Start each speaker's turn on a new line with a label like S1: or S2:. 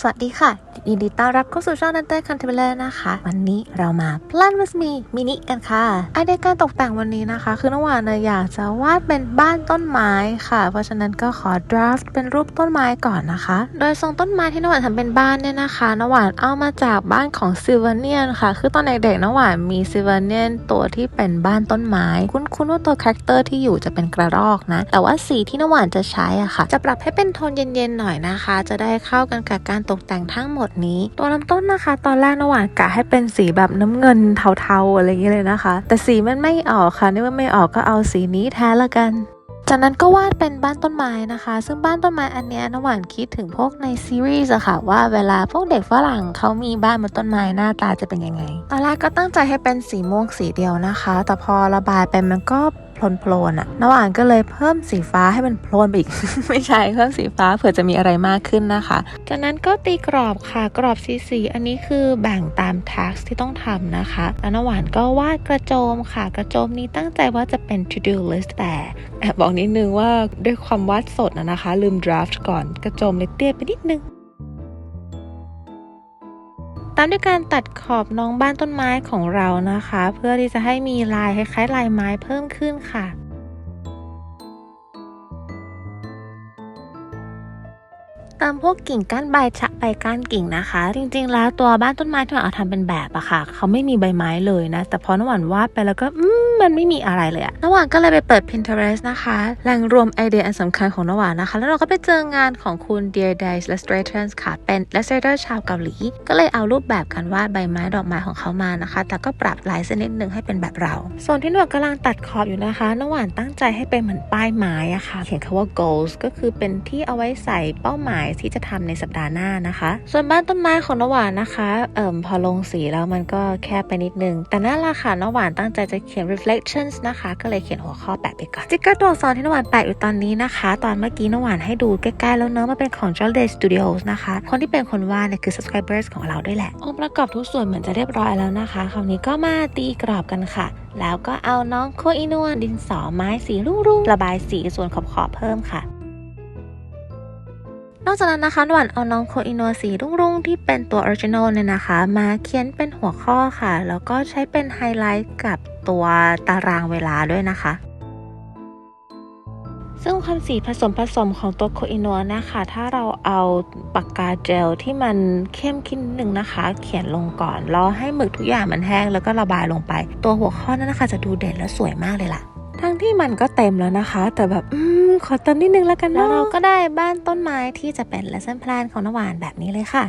S1: สวัสดีค่ะ ยินดีต้อนรับเข้าสู่ช่องนันเต้คันเทเบลนะคะ วันนี้เรามา Plan with me มินิกันค่ะไอเดียการตกแต่งวันนี้นะคะ คือน้องหวานนะอยากจะวาดเป็นบ้านต้นไม้ค่ะ เพราะฉะนั้นก็ขอ draft เป็นรูปต้นไม้ก่อนนะคะ โดยทรงต้นไม้ที่น้องหวานทำเป็นบ้านเนี่ยนะคะน้องหวานเอามาจากบ้านของซิลเวเนียนค่ะ คือตอนเด็กๆน้องหวานมีซิลเวเนียนตัวที่เป็นบ้านต้นไม้ คุ้นๆว่าตัวคาแรคเตอร์ที่อยู่จะเป็นกระรอกนะ แต่ว่าสีที่น้องหวานจะใช้อะค่ะ จะปรับให้เป็นโทนเย็นๆหน่อยนะคะ จะได้เข้ากันกับการตกแต่งทั้งหมดนี้ ตัวน้ำต้นนะคะ ตอนแรกนหวานกะให้เป็นสีแบบน้ำเงินเทาๆอะไรอย่างเงี้ยเลยนะคะ แต่สีมันไม่ออกค่ะนี่ว่าไม่ออกก็เอาสีนี้แทนละกันจากนั้นก็วาดเป็นบ้านต้นไม้นะคะ ซึ่งบ้านต้นไม้อันเนี้ยน้ำหวานคิดถึงพวกในซีรีส์อะค่ะว่าเวลาพวกเด็กฝรั่งเขามีบ้านบนต้นไม้หน้าตาจะเป็นยังไง ตอนแรกก็ตั้งใจให้เป็นสีม่วงสีเดียวนะคะ แต่พอระบายไปมันก็ โพลนๆอะน้ำหวานก็เลยเพิ่มสีฟ้าให้มันโพลนไปอีก ไม่ใช่เพิ่มสีฟ้าเผื่อจะมีอะไรมากขึ้นนะคะ จากนั้นก็ตีกรอบค่ะกรอบสีสีอันนี้คือแบ่งตาม task ที่ต้องทำนะคะ แล้วน้ำหวานก็วาดกระโจมค่ะ กระโจมนี้ตั้งใจว่าจะเป็น to do list แต่แอบบอกนิดนึงว่าด้วยความวาดสดนะนะคะ ลืม draft ก่อนกระโจมเลยเตี้ยไปนิดนึง ตามด้วยการตัดขอบน้องบ้านต้นไม้ของเรานะคะ เพื่อที่จะให้มีลายคล้ายๆ ลายไม้เพิ่มขึ้นค่ะตามพวกกิ่งก้านใบชะใบก้านกิ่งนะคะ จริงๆ แล้วตัวบ้านต้นไม้ที่เราเอาทำเป็นแบบอะค่ะ เขาไม่มีใบไม้เลยนะ แต่พอน้ำหวานวาดไปแล้วก็อืม มันไม่มีอะไรเลยอะน้ำหวานก็เลยไปเปิด Pinterest นะคะ แหล่งรวมไอเดียอันสำคัญของน้ำหวานนะคะ แล้วเราก็ไปเจองานของคุณ Dear Dice Illustrators ค่ะ เป็น illustrator ชาวเกาหลี ก็เลยเอารูปแบบการวาดใบไม้ดอกไม้ของเขามานะคะ แต่ก็ปรับลายเส้นนิดนึงให้เป็นแบบเรา ส่วนที่น้ำหวานกำลังตัดขอบอยู่นะคะน้ำหวานตั้งใจให้เป็นเหมือนป้ายไม้อะค่ะ เขียนคำว่า goals ก็คือเป็นที่เอาไว้ใส่เป้าหมายที่จะทำในสัปดาห์หน้านะคะ ส่วนบ้านต้นไม้ของน้ำหวานนะคะ เอ่มพอลงสีแล้วมันก็แคบไปนิดนึง แต่นั่นแหละค่ะน้ำหวานตั้งใจจะเขียน directions นะคะ ก็เลยเขียนหัวข้อแปะไปก่อนสติกเกอร์ตัวอักษรที่นวานแปะอยู่ตอนนี้นะคะ ตอนเมื่อกี้นวานให้ดูใกล้ๆแล้วเนอะมันเป็นของ j o l d a y Studios นะคะ คนที่เป็นคนวาดเนี่ยคือ subscribers ของเราด้วยแหละองค์ประกอบทุกส่วนเหมือนจะเรียบร้อยแล้วนะคะคราวนี้ก็มาตีกรอบกันค่ะ แล้วก็เอาน้องโคอินวนดินสอไม้สีรุ่งๆระบายสีส่วนขอบๆเพิ่มค่ะ นอกจากนั้นนะคะนวลเอาน้องโคอินโนสีรุ่งๆ ที่เป็นตัวออริจินอลเนี่ยนะคะ มาเขียนเป็นหัวข้อค่ะ แล้วก็ใช้เป็นไฮไลท์กับตัวตารางเวลาด้วยนะคะซึ่งความสีผสมผสมของตัวโคอินัวนะคะ ถ้าเราเอาปากกาเจลที่มันเข้มขึ้นหนึ่งนะคะ เขียนลงก่อนรอให้หมึกทุกอย่างมันแห้งแล้วก็ระบายลงไป ตัวหัวข้อนั้นนะคะ จะดูเด่นและสวยมากเลยล่ะ ทั้งที่มันก็เต็มแล้วนะคะ แต่แบบอืม ขอเติมนิดนึงแล้วกันแล้วเราก็ได้บ้านต้นไม้ที่จะเป็น lesson plan ของน้ำหวานแบบนี้เลยค่ะ